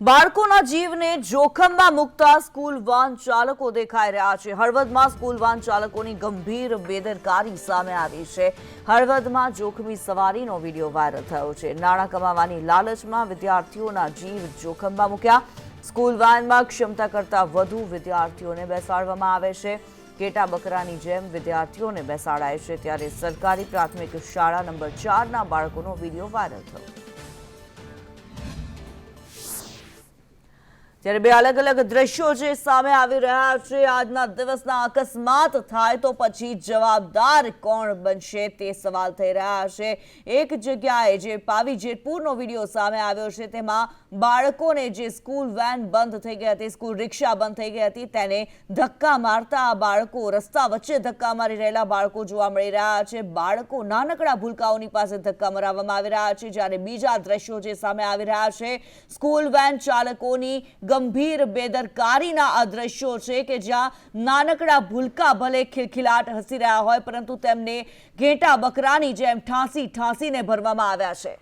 બાળકોના જીવને જોખમમાં મૂકતા સ્કૂલ વાન ચાલકો દેખાઈ રહ્યા છે. હળવદમાં સ્કૂલ વાન ચાલકોની ગંભીર બેદરકારી સામે આવી છે. હળવદમાં જોખમી સવારીનો વીડિયો વાયરલ થયો છે. નાણાં કમાવાની લાલચમાં વિદ્યાર્થીઓના જીવ જોખમમાં મૂક્યા. સ્કૂલ વાનમાં ક્ષમતા કરતાં વધુ વિદ્યાર્થીઓને બેસાડવામાં આવે છે. કેટા બકરાની જેમ વિદ્યાર્થીઓને બેસાડાય છે. ત્યારે સરકારી પ્રાથમિક શાળા નંબર ચારના બાળકોનો વીડિયો વાયરલ થયો. ત્યારે બે અલગ અલગ દ્રશ્યો જે સામે આવી રહ્યા છે. આજના દિવસના અકસ્માત થાય તો પછી જવાબદાર કોણ બનશે તે સવાલ થઈ રહ્યા છે. એક જગ્યાએ જે પાવી જેતપુરનો વીડિયો સામે આવ્યો છે, તેમાં બાળકોને જે સ્કૂલ વેન બંધ થઈ ગઈ હતી, સ્કૂલ રિક્ષા બંધ થઈ ગઈ હતી, તેને ધક્કા મારતા બાળકો, રસ્તા વચ્ચે ધક્કા મારી રહેલા બાળકો જોવા મળી રહ્યા છે. બાળકો નાનકડા ભૂલકાઓની પાસે ધક્કા મરાવવામાં આવી રહ્યા છે, જ્યારે બીજા દ્રશ્યો જે સામે આવી રહ્યા છે, સ્કૂલ વેન ચાલકોની ગંભીર બેદરકારીના આ દ્રશ્યો છે કે જ્યાં નાનકડા ભૂલકા ભલે ખિલખિલાટ હસી રહ્યા હોય, પરંતુ તેમને ઘેટા બકરાની જેમ ઠાંસી ઠાંસીને ભરવામાં આવ્યા છે.